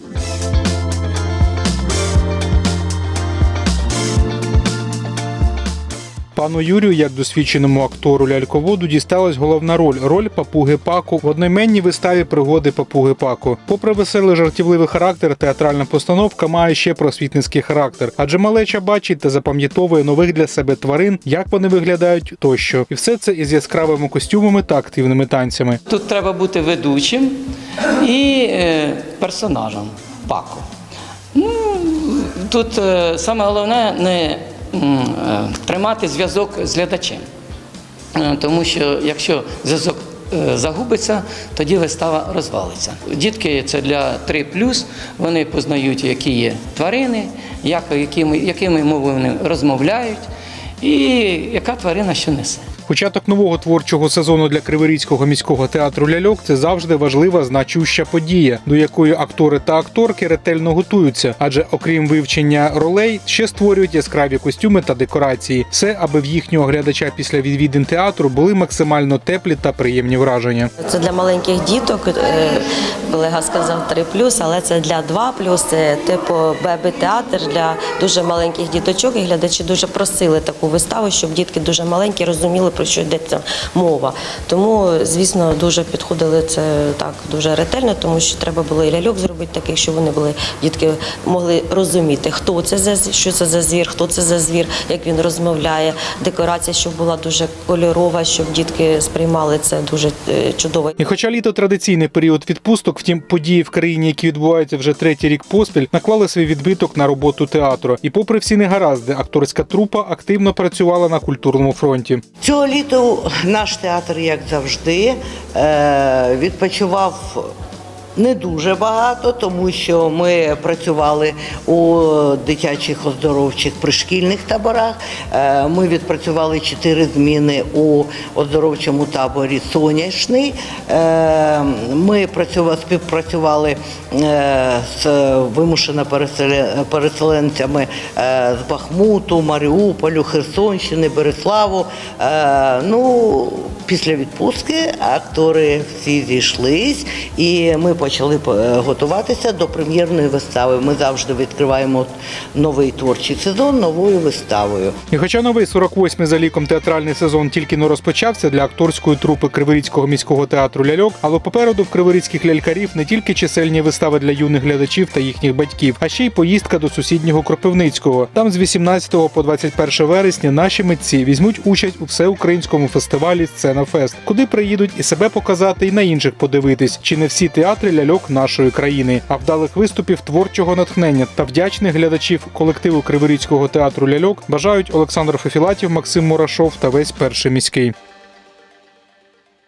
Thank you. Пану Юрію, як досвідченому актору ляльководу, дісталась головна роль роль папуги Паку в одноіменній виставі пригоди папуги Паку. Попри веселий жартівливий характер, театральна постановка має ще просвітницький характер, адже малеча бачить та запам'ятовує нових для себе тварин, як вони виглядають тощо, і все це із яскравими костюмами та активними танцями. Тут треба бути ведучим і е, персонажем Пако. Ну, тут е, саме головне не тримати зв'язок з глядачем. Е, Тому що якщо зв'язок е, загубиться, тоді вистава розвалиться. Дітки це для 3 вони познають, які є тварини, як, якими, якими мовами вони розмовляють, і яка тварина що несе. Початок нового творчого сезону для Криворізького міського театру ляльок це завжди важлива значуща подія, до якої актори та акторки ретельно готуються, адже окрім вивчення ролей, ще створюють яскраві костюми та декорації. Все, аби в їхнього глядача після відвідин театру були максимально теплі та приємні враження. Це для маленьких діток. е, Колега сказав 3 але це для 2 Це типу бебі-театр для дуже маленьких діточок. І глядачі дуже просили таку виставу, щоб дітки дуже маленькі розуміли про що йдеться мова. Тому, звісно, дуже підходили це так дуже ретельно, тому що треба було і ляльок зробити таких, щоб вони були дітки могли розуміти, хто це за з- що це за звір, хто це за звір, як він розмовляє. Декорація, щоб була дуже кольорова, щоб дітки сприймали це дуже е, чудово. І хоча літо традиційний період відпусток, втім події в країні, які відбуваються вже третій рік поспіль, наклали свій відбиток на роботу театру. І попри всі негаразди, акторська трупа активно працювала на культурному фронті. Цього літа наш театр, як завжди, е, відпочивав. Не дуже багато, тому що ми працювали у дитячих оздоровчих пришкільних таборах. Е, Ми відпрацювали чотири зміни у оздоровчому таборі Сонячний. Е, Ми працювали, співпрацювали е, з вимушено переселенцями з Бахмуту, Маріуполю, Херсонщини, Береславу. Ну, після відпустки актори всі зійшлись, і ми почали е, готуватися до прем'єрної вистави. Ми завжди відкриваємо новий творчий сезон новою виставою. І хоча новий 48-й за ліком театральний сезон тільки но розпочався для акторської трупи Криворізького міського театру ляльок, але попереду в криворізьких лялькарів не тільки чисельні вистави для юних глядачів та їхніх батьків, а ще й поїздка до сусіднього Кропивницького. Там з 18 по 21 вересня наші митці візьмуть участь у всеукраїнському фестивалі Сцена Фест, куди приїдуть і себе показати, і на інших подивитись, чи не всі театри ляльок нашої країни, а вдалих виступів творчого натхнення та вдячних глядачів колективу Криворізького театру ляльок бажають Олександр Фефілатів, Максим Мурашов та весь перший міський.